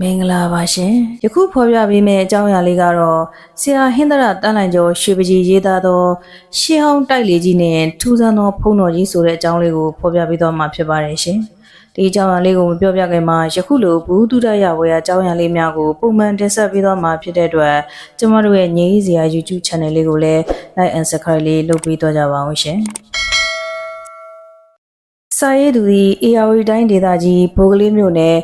မင်္ဂလာပါရှင်ယခုဖော်ပြပေးမယ့်အကြောင်းအရာလေးကတော့ဆရာဟင်္ဒရတန်းလိုင်ကျော်ရွှေပကြီးရေးသားသောရှေးဟောင်းတိုက်လေကြီးနဲ့ထူးဆန်းသောဖုံးတော်ကြီးဆိုတဲ့အကြောင်းလေးကိုဖော်ပြပေးသွားမှာဖြစ်ပါတယ်ရှင်ဒီအကြောင်းအရာလေးကိုမပြောပြခင်မှာယခုလိုဘူးတုဒရဝေယအကြောင်းအရာလေးများကိုပုံမှန်တင်ဆက်ပေးသွားမှာဖြစ်တဲ့အတွက်ကျမတို့ရဲ့ငြိမ်းစရာ YouTube Channel လေးကိုလည်း Like and Subscribe လေးလုပ်ပေးသွားကြပါအောင်ရှင်စာရေးသူသည် AR တိုင်းဒေသကြီးဘိုးကလေးမြို့နယ်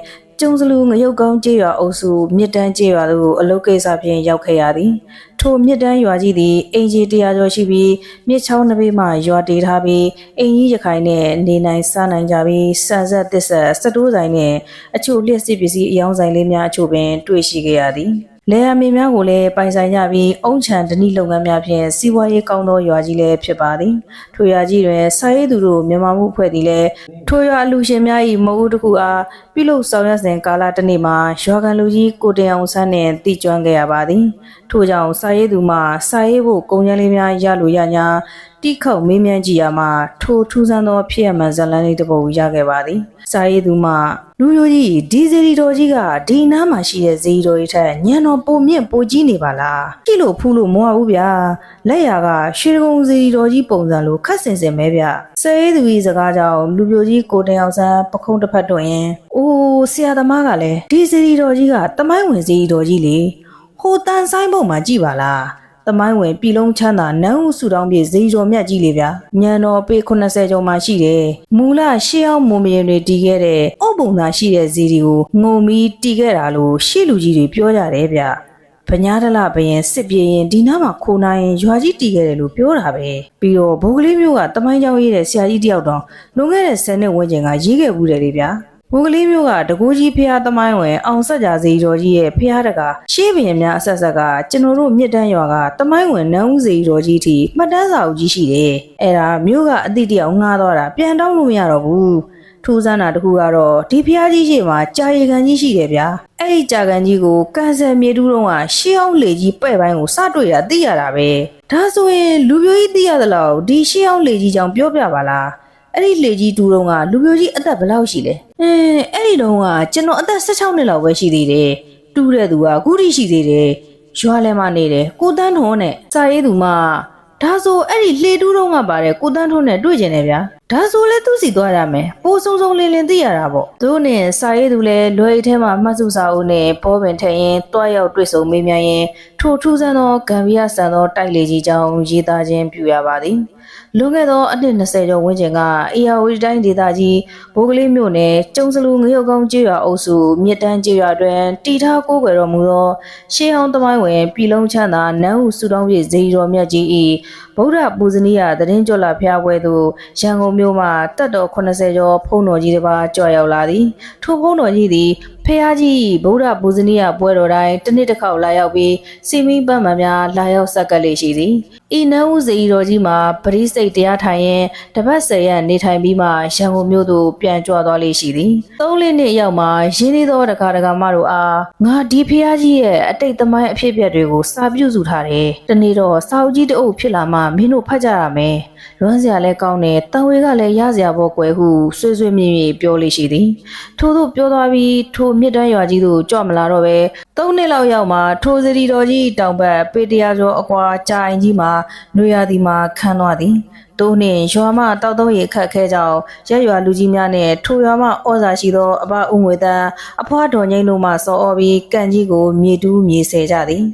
ကျုံစလူငရုတ်ကောင်းကျေးရွာအုပ်စုမြစ်တန်းကျေးရွာသို့အလုတ်ကိစ္စဖြင့်ရောက်ခဲ့ရသည်ထိုမြစ်တန်းရွာကြီးသည်အင်ဂျီ100ကျော်ရှိပြီးမြစ်ချောင်းတစ်ဘေးမှရွာတည်ထားပြီးအင်ကြီးရခိုင်နဲ့နေနိုင်စားနိုင်ကြပြီးစံဆက်သစ်ဆက်စတိုးဆိုင်နဲ့အချို့လျှက်စစ်ပစ္စည်းအယောင်းဆိုင်လေးများအချို့ပင်တွေ့ရှိခဲ့ရသည် လေယာမင်းများကိုလည်းပိုင်ဆိုင်ကြပြီးအုံချံဒဏိလုပ်ငန်းများဖြင့်စီးပွားရေးကောင်းသောရွာကြီးလည်းဖြစ်ပါသည်ထိုရွာကြီးတွင်စာရေးသူတို့မြန်မာမှုအဖွဲ့သည်လည်းထိုရွာအလူရှင်များ၏မဟုတ်တစ်ခုအားပြုလုပ်ဆောင်ရွက်စဉ်ကာလတစ်နေ့မှာရွာကန်လူကြီးကိုတင်အောင်ဆန်းနှင့်တည်ကျွမ်းခဲ့ရပါသည်ထို့ကြောင့်စာရေးသူမှစာရေးဖို့ကုန်ကျန်းလေးများရလိုရညာ တိခောက်မေးမြန်းကြည့်ရမှာထိုထူးဆန်းသောဖြစ်ရမှန်ဇလန်းလေးတစ်ပုဒ်ရခဲ့ပါသည်စာရေးသူမှလူမျိုးကြီးဒီဇီရီတော်ကြီးကဒီနားမှာရှိတဲ့ဇီရီတော်ကြီးထက်ညံတော်ပုံမြင့်ပိုကြီးနေပါလားကြည့်လို့ဖူးလို့မဝဘူးဗျာလက်ရာကရွှေကုံဇီရီတော်ကြီးပုံစံလိုခက်စင်စင်ပဲဗျစာရေးသူကြီးစကားကြောင့်လူမျိုးကြီးကိုတယောက်ဆန်းပခုံးတစ်ဖက်တွင်အိုးဆရာသမားကလည်းဒီဇီရီတော်ကြီးကတမိုင်းဝင်ဇီရီတော်ကြီးလေဟိုတန်ဆိုင်ပုံမှာကြည့်ပါလား တမိုင်းဝင်ပြည်လုံးချမ်းသာနန်းဦးစုတောင်းပြည့်ဇေကျော်မြတ်ကြီးလေဗျာညံတော်ပေ80ကျော်မှရှိတယ်မူလရှေးအောင်မုံမရင်တွေတီးခဲ့တဲ့အုပ်ပုံသာရှိတဲ့ဇီဒီကိုငုံပြီးတီးခဲ့တာလို့ရှေ့လူကြီးတွေပြောကြတယ်ဗျဗညာဒလဘရင်စစ်ပြေရင်ဒီနားမှာခိုးနိုင်ရင်ရွာကြီးတီးခဲ့တယ်လို့ပြောတာပဲပြီးတော့ဘိုးကလေးမျိုးကတမိုင်းကြောင်ရေးတဲ့ဆရာကြီးတယောက်တော့လွန်ခဲ့တဲ့10နှစ်ဝန်းကျင်ကရေးခဲ့ဘူးတယ်လေဗျာ ဘုံကလေးမျိုးကတကူကြီးဖះသမိုင်းဝင်အောင်ဆက်ကြစီတော်ကြီးရဲ့ဖះတကရှေးဘရင်များအဆက်ဆက်ကကျွန်တော်တို့မြစ်တန်းရွာကသမိုင်းဝင်နန်းဦးစီတော်ကြီးထိမှတ်တမ်းစာအုပ်ကြီးရှိတယ်။အဲ့ဒါမျိုးကအတိတယောက်ငှားသွားတာပြန်တောင်းလို့မရတော့ဘူး။ထူးဆန်းတာတစ်ခုကတော့ဒီဖះကြီးရှိမှာကြာရီကန်ကြီးရှိတယ်ဗျာ။အဲ့ဒီကြာကန်ကြီးကိုကန်ဆယ်မြေတူးတော့ကရှေးအောင်လေကြီးပဲ့ပိုင်းကိုစတွေ့တာသိရတာပဲ။ဒါဆိုရင်လူပြိုကြီးသိရသလားဒီရှေးအောင်လေကြီးကြောင့်ပြောပြပါလား။ အဲ့ဒီလေကြီးတူတုံးကလူမျိုးကြီးအသက်ဘယ်လောက်ရှိလဲအင်းအဲ့ဒီတုန်းကကျွန်တော်အသက်16နှစ်လောက်ပဲရှိသေးတယ်တူတဲ့သူကအခုထိရှိသေးတယ်ရွာလဲမနေတယ်ကိုတန်းထွန်းနဲ့စာရေးသူမဒါဆိုအဲ့ဒီလှေတူးတုံးကပါတယ်ကိုတန်းထွန်းနဲ့တွေ့ကျင်တယ်ဗျာဒါဆိုလဲသူ့စီသွားရမယ်ပိုးစုံစုံလင်းလင်းသိရတာပေါ့သူနဲ့စာရေးသူလဲလွယ်အိတ်ထဲမှာမှတ်စုစာအုပ်နဲ့ပေါ်ပင်ထည့်ရင်တွားရောက်တွေ့ဆုံမေးမြန်းရင်ထိုထူးဆန်းသောဂမ်ဘီယာဆန်သောတိုက်လေကြီးကြောင်းရေးသားခြင်းပြုရပါသည် လွန်ခဲ့သောအနှစ်20ကျော်ဝန်းကျင်ကအေယာဝတီတိုင်းဒေသကြီးဘိုးကလေးမြို့နယ်ကျုံစလူငရုတ်ကောင်းကျေးရွာအုပ်စုမြစ်တန်းကျေးရွာတွင်တီထားကိုးကွယ်တော်မူသောရှေးဟောင်းသမိုင်းဝင်ပြည်လုံးချမ်းသာနန်းဟုစုတောင်းပြည့်ဇေယီတော်မြတ်ကြီး၏ဗုဒ္ဓပူဇနီးယသတင်းကြွလာဖျားပွဲသို့ရန်ကုန်မြို့မှတက်တော်80ကျော်ဖုံးတော်ကြီးတစ်ပါးကြွရောက်လာသည်ထိုဖုံးတော်ကြီးသည်ဖះကြီးဗုဒ္ဓပူဇနီးယပွဲတော်တိုင်းတစ်နှစ်တစ်ခေါက်လာရောက်ပြီးစီမီပန်းမှန်များလာရောက်ဆက်ကပ်လေရှိသည်ဤနန်းဦးဇေယီတော်ကြီးမှာပရိစိတ်တရားထိုင်ရင်တပတ်ဆယ်ရက်နေထိုင်ပြီးမှရန်ကုန်မြို့သို့ပြန်ကြွသွားလေရှိသည်သုံးလေးနှစ်ရောက်မှရင်းနှီးသောတကာတကာမတို့အားငါဒီဖះကြီးရဲ့အတိတ်သမိုင်းအဖြစ်အပျက်တွေကိုစာပြုစုထားတယ်တနေ့တော့စာအုပ်ကြီးတအုပ်ဖြစ်လာမှမင်းတို့ဖတ်ကြရမယ်လွမ်းစရာလည်းကောင်းတယ်တန်ဝေကလည်းရစရာဘောကွယ်ဟုဆွေးဆွေးမြည်မြည်ပြောလေရှိသည်ထို့သို့ပြောသွားပြီးထိုမြစ်တန်းရွာကြီးသို့ကြွမလာတော့ပဲ သုံးနှစ်လောက်ရောက်မှထိုစရီတော်ကြီးတောင်ဘက်ပေတရာကျော်အကွာကြာအိမ်ကြီးမှာနွေရာသီမှာခန်းသွားသည်တိုးနှင့်ရွာမတောက်သုံးရေခတ်ခဲကြောင်းရက်ရွာလူကြီးများနှင့်ထိုရွာမဩဇာရှိသောအဘဥငွေတန်းအဖွားတော်ငိမ့်တို့မှစောအော်ပြီးကန့်ကြီးကိုမြေတူးမြေဆဲကြသည်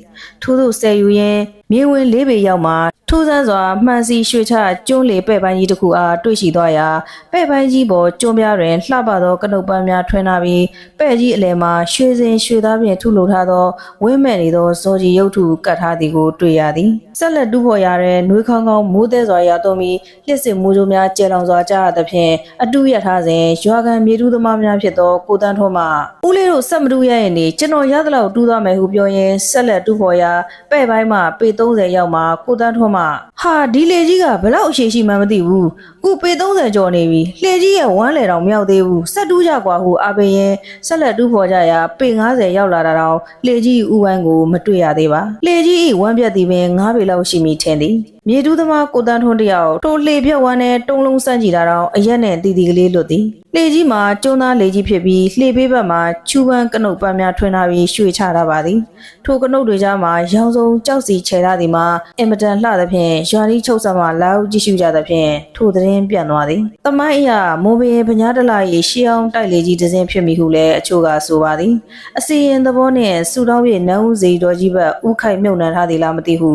ထို့သို့ဆယ်ယူရင်းမြေဝင်လေးပေရောက်မှထူးဆန်းစွာမှန်စီရွှေချကျွန်းလေပဲ့ပိုင်းကြီးတစ်ခုအားတွေ့ရှိသွားရာပဲ့ပိုင်းကြီးပေါ်ကျွန်းများတွင်လှပသောကနုတ်ပန်းများထွန်းထားပြီးပဲ့ကြီးအလယ်မှာရွှေစင်ရွှေသားဖြင့်ထုလိုထားသောဝင်းမဲ့နေသောဇော်ကြီးရုပ်ထုကတ်ထားသည်ကိုတွေ့ရသည်ဆက်လက်တူးဖော်ရတဲ့နှွေးခေါင်းခေါင်းမိုးသည်စွာရသွင်းပြီးလျှစ်စစ်မိုးကြိုးများကျဲလောင်စွာကြားရသဖြင့်အတူရထားစဉ်ရွာကန်မြေတူးသမားများဖြစ်သောကိုတန်းထွန်းမှဦးလေး တို့ဆက်မတူရရင်နေကျွန်တော်ရသလောက်တူးသွားမယ်ဟုပြောရင်းဆက်လက်တူးဖော်ရာပဲ့ပိုင်းမှာပေ30ရောက်မှကိုတန်းထွန်းမှဟာဒီလေကြီးကဘလောက်အရှိရှိမှမသိဘူးခုပေ30ကျော်နေပြီလှေကြီးရဲ့ဝမ်းလေတောင်မရောက်သေးဘူးဆက်တူးကြကွာဟုအပင်ရင်ဆက်လက်တူးဖော်ကြရာပေ90ရောက်လာတာတောင်လှေကြီးဥဝိုင်းကိုမတွေ့ရသေးပါလှေကြီးဤဝမ်းပြက်သည်ပင်9ပေလောက်ရှိမိထင်သည် မြေတူးသမားကိုတန်းထွန်းတယောက်ထိုလှေပြက်ဝမ်းနဲ့တုံးလုံးစန့်ကြည့်တာတော့အရက်နဲ့တီတီကလေးလွတ်သည်လှေကြီးမှာကျုံသားလေကြီးဖြစ်ပြီးလှေပေးဘက်မှာချူပန်းကနုတ်ပန်းများထွင်ထားပြီးရွှေချထားပါသည်ထိုကနုတ်တွေကြားမှာရောင်စုံကြောက်စီခြေထားသည်မှာအင်မတန်လှသဖြင့်ရွာရီချုပ်ဆက်မှလာဦးကြည့်ရှုကြသဖြင့်ထိုသတင်းပြန့်သွားသည်တမိုင်းအရာမိုးပင်ပညာတလာ၏ရှေးအောင်တိုက်လေကြီးတစ်စင်းဖြစ်မိဟုလည်းအချို့ကဆိုပါသည်အစီရင်သဘောနှင့်စူတောင်း၍နန်းဦးစီတော်ကြီးဘက်ဥခိုက်မြုပ်နှံထားသည်လားမသိဟု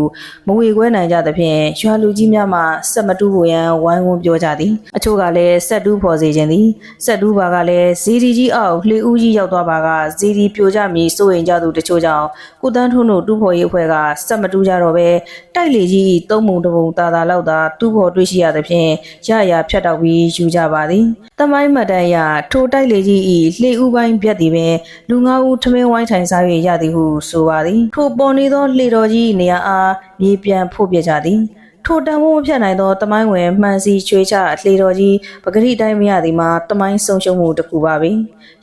မဝေခွဲနိုင်ကြသဖြင့်ရွာလူကြီးများမှစက်မတူးဖို့ရန်ဝိုင်းဝန်းပြောကြသည်အချို့ကလည်းဆက်တူးဖော်စေခြင်းသည်ဆက်တူးပါကလည်းဇီဒီကြီးအောက်လှေဦးကြီးရောက်သွားပါကဇီဒီပြိုကြမည်စိုးရင်ကြသူတချို့ကြောင့်ကိုတန်းထွန်းတို့တူးဖော်ရေးအဖွဲ့ကစက်မတူးကြတော့ပဲတိုက်လေကြီးသုံးပုံတစ်ပုံတာတာလောက်သာတူးဖော်တွေ့ရှိရသဖြင့်ရရဖြတ်တောက်ပြီးယူကြပါသည်တမိုင်းမတ်တန်ရထိုတိုက်လေကြီး၏လှေဦးပိုင်းပြက်သည်ပင်လူငါးဦးထမင်းဝိုင်းထိုင်စား၍ရသည်ဟုဆိုပါသည်ထိုပေါ်နေသောလှေတော်ကြီးနေရာအား မြေပြန်ဖို့ပြကြသည်ထိုတန်ဖိုးမဖြတ်နိုင်သောတမိုင်းဝင်မှန်စီချွေချလှေတော်ကြီးပဂရိတိုင်းမရသည်မှာတမိုင်းဆုံးရှုံးမှုတစ်ခုပါပဲ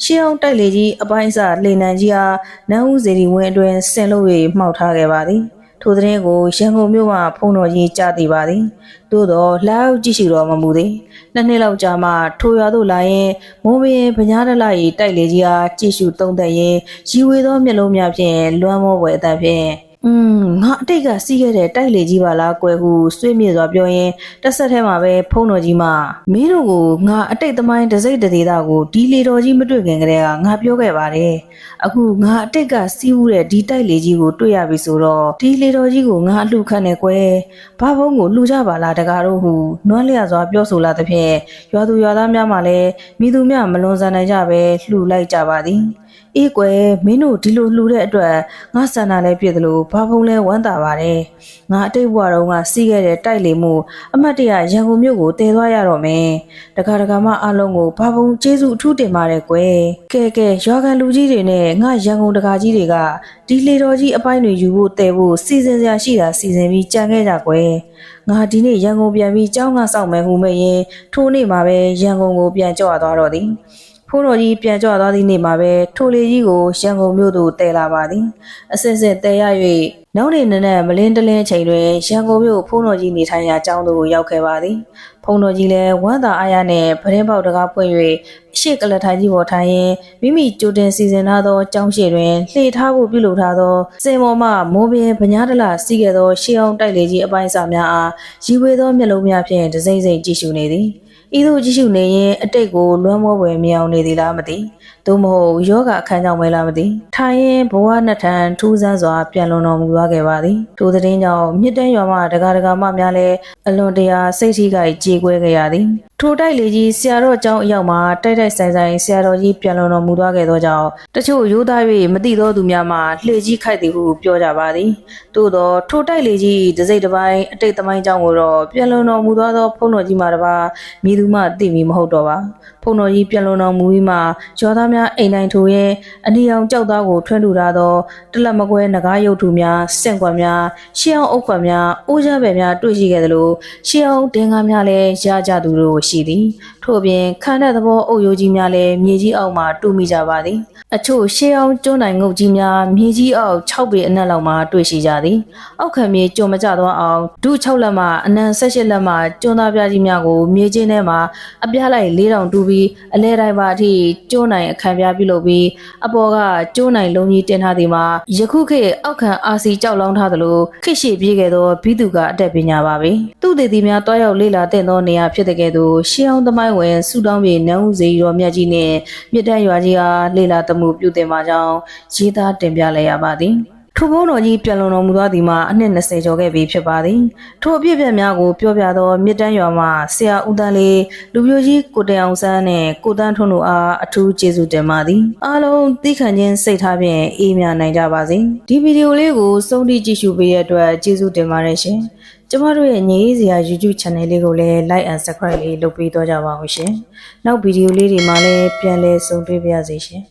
ရှေးအောင်တိုက်လေကြီးအပိုင်းစလှေနံကြီးအားနန်းဦးစီရီဝင်းအတွင်ဆင်လို့၍မှောက်ထားခဲ့ပါသည်ထိုသတင်းကိုရန်ကုန်မြို့မှဖုံတော်ကြီးကြားသိပါသည်သို့သောလောက်ကြည့်ရှုတော်မမူသည်နှစ်နှစ်လောက်ကြာမှထိုရွာသို့လာရင်မိုးပင်ဗညားတလ၏တိုက်လေကြီးအားကြည့်ရှုသုံးသက်ရင်ရီဝေသောမျက်လုံးများဖြင့်လွမ်းမောပွဲအသက်ဖြင့် อืมငါအတိတ်ကစီးခဲ့တဲ့တိုက်လေကြီးပါလားကွယ်ဟုဆွေးမြေ့စွာပြောရင်တစ်ဆက်ထဲမှာပဲဖုံးတော်ကြီးမှမင်းတို့ကိုငါအတိတ်သမိုင်းတစ်စိတ်တစ်သေးတာကိုဒီလေတော်ကြီးမတွေ့ခင်ကတည်းကငါပြောခဲ့ပါတယ်အခုငါအတိတ်ကစီးဦးတဲ့ဒီတိုက်လေကြီးကိုတွေ့ရပြီဆိုတော့ဒီလေတော်ကြီးကိုငါအလှခတ်နေကွယ်ဘာဘုံကိုလှူကြပါလားတကားတို့ဟုနွမ်းလျစွာပြောဆိုလာသဖြင့်ရွာသူရွာသားများမှလည်းမိသူများမလွန်ဆန်နိုင်ကြပဲလှူလိုက်ကြပါသည် အေးကွယ်မင်းတို့ဒီလိုလှူတဲ့အတွက်ငါဆန္ဒလည်းပြည့်တယ်လို့ဘာဖုံးလဲဝမ်းသာပါတယ်ငါအတိတ်ဘဝတုန်းကစီးခဲ့တဲ့တိုက်လေမှုအမတ်တရရန်ကုန်မြို့ကိုတည်သွားရတော့မယ်တခါတခါမှအားလုံးကိုဘာဖုံးကျေးဇူးအထူးတင်ပါတယ်ကွယ်ကဲကဲရွာကန်လူကြီးတွေနဲ့ငါရန်ကုန်တကာကြီးတွေကဒီလေတော်ကြီးအပိုင်းတွေယူဖို့တည်ဖို့စီစဉ်စရာရှိတာစီစဉ်ပြီးကြံခဲ့ကြကွယ်ငါဒီနေ့ရန်ကုန်ပြန်ပြီးကြောင်းကစောင့်မယ်ဟုမဲ့ရင်ထိုးနေ့မှာပဲရန်ကုန်ကိုပြန်ကြွသွားတော့သည် ဖုန်းတော်ကြီးပြန်ကြွသွားသည့်နေ့မှာပဲထိုလေကြီးကိုရန်ကုန်မြို့သို့တည်လာပါသည်အစစ်စစ်တည်ရ၍နောက်နေ့နက်နက်မလင်းတလင်းချိန်တွင်ရန်ကုန်မြို့ဖုန်းတော်ကြီးနေထိုင်ရာကျောင်းသို့ရောက်ခဲ့ပါသည်ဖုန်းတော်ကြီးလည်းဝမ်းသာအားရနှင့်ပရင်းပေါက်တကားပွင့်၍အရှိကလထိုင်ကြီးပေါ်ထိုင်ရင်မိမိကြိုတင်စီစဉ်ထားသောကျောင်းရှိတွင်လှေထားဖို့ပြုလုပ်ထားသောစင်ပေါ်မှမိုးပင်ဗညားတလစီးခဲ့သောရှေးအောင်တိုက်လေကြီးအပိုင်းစာများအားရီဝေသောမျက်လုံးများဖြင့်ဒစိမ့်စိမ့်ကြည့်ရှုနေသည် ဤသို့ကြည့်ရှုနေရင်အတိတ်ကိုလွမ်းမောပွဲမြောင်နေသည်လားမသိသို့မဟုတ်ယောဂအခန်းကြောင့်ပဲလားမသိထိုင်ရင်ဘဝနှစ်ထန်ထူးဆန်းစွာပြန်လွန်တော်မူသွားခဲ့ပါသည်ထိုသတင်းကြောင့်မြစ်တန်းရွာမှဒကာဒကာမများလည်းအလွန်တရာစိတ်ထိခိုက်ကြေကွဲခဲ့ရသည်ထိုတိုက်လေကြီးဆရာတော်ကျောင်းအရောက်မှာတိုက်တိုက်ဆိုင်ဆိုင်ဆရာတော်ကြီးပြန်လွန်တော်မူသွားခဲ့သောကြောင့်တချို့ရိုးသား၍မသိသောသူများမှလှေကြီးခိုက်သည်ဟုပြောကြပါသည်သို့သောထိုတိုက်လေကြီးတစ်စိတ်တစ်ပိုင်းအတိတ်သမိုင်းကြောင်းကိုတော့ပြန်လွန်တော်မူသွားသောဖုန်းတော်ကြီးမှတပါမည်သူမှသိမီမဟုတ်တော့ပါဖုန်း တော်ကြီးပြန်လွန်တော်မူပြီးမှကျော်သားများအိမ်တိုင်းထိုရင်အနီအောင်ကြောက်သားကိုထွန်းထူထားသောတလက်မကွဲငကားရုပ်ထုများစင့်ကွက်များရှေးအောင်အုပ်ကွက်များအိုးကြပဲများတွေ့ရှိခဲ့သလိုရှေးအောင်တင်ကားများလည်းရကြသူတို့ရှိသည်ထို့ပြင်ခန္ဓာသဘောအုပ်ရိုးကြီးများလည်းမြေကြီးအောက်မှတူမိကြပါသည်အချို့ရှေးအောင်ကျွန်းနိုင်ငုတ်ကြီးများမြေကြီးအောက်6ပေအနက်လောက်မှတွေ့ရှိကြသည်အောက်ခံမြေကျွံမကျသောအောင်ဒု6လက်မှအနံ18လက်မှကျွန်းသားပြားကြီးများကိုမြေချင်းထဲမှာအပြားလိုက်4000တူပြီးအလဲတိုင်းပါအထိကျွန်းနိုင်အခမ်းပြားပြုလုပ်ပြီးအပေါ်ကကျွန်းနိုင်လုံးကြီးတင်ထားသည်မှာယခုခေတ်အောက်ခံအာစီကြောက်လောင်းထားသလိုခေတ်ရှိပြေးခဲ့သောဘိသူကအတက်ပညာပါပဲသူတည်သည်များတွားရောက်လေ့လာတဲ့သောနေရာဖြစ်တဲ့ကဲ့သို့ရှေးအောင်သမိုင်းဝင်ဆူတောင်းပြေနန်းဦးစေရောမြတ်ကြီးနှင့်မြစ်တန်းရွာကြီးအားလေ့လာသမှုပြုတင်ပါကြောင်းရေးသားတင်ပြလိုက်ရပါသည် ထိုဘုန်းတော်ကြီးပြန်လွန်တော်မူသောသည်မှာအနှစ်20ကျော်ခဲ့ပြီဖြစ်ပါသည်ထိုအပြည့်အပြည့်များကိုပြောပြသောမြစ်တန်းရွာမှဆရာဦးတန်းလေးလူမျိုးကြီးကိုတန်အောင်ဆန်းနှင့်ကိုတန်းထွန်းတို့အားအထူးကျေးဇူးတင်ပါသည်အားလုံးသိခံခြင်းစိတ်ထားဖြင့်အေးမြနိုင်ကြပါစေဒီဗီဒီယိုလေးကိုစုံတိကြည့်ရှုပေးတဲ့အတွက်ကျေးဇူးတင်ပါတယ်ရှင်ကျမတို့ရဲ့ညီရေးစရာ YouTube channel လေးကိုလည်း like and subscribe လေးလုပ်ပေးတော့ကြပါဦးရှင်နောက်ဗီဒီယိုလေးတွေမှာလည်းပြန်လည်ဆုံတွေ့ပါရစေရှင်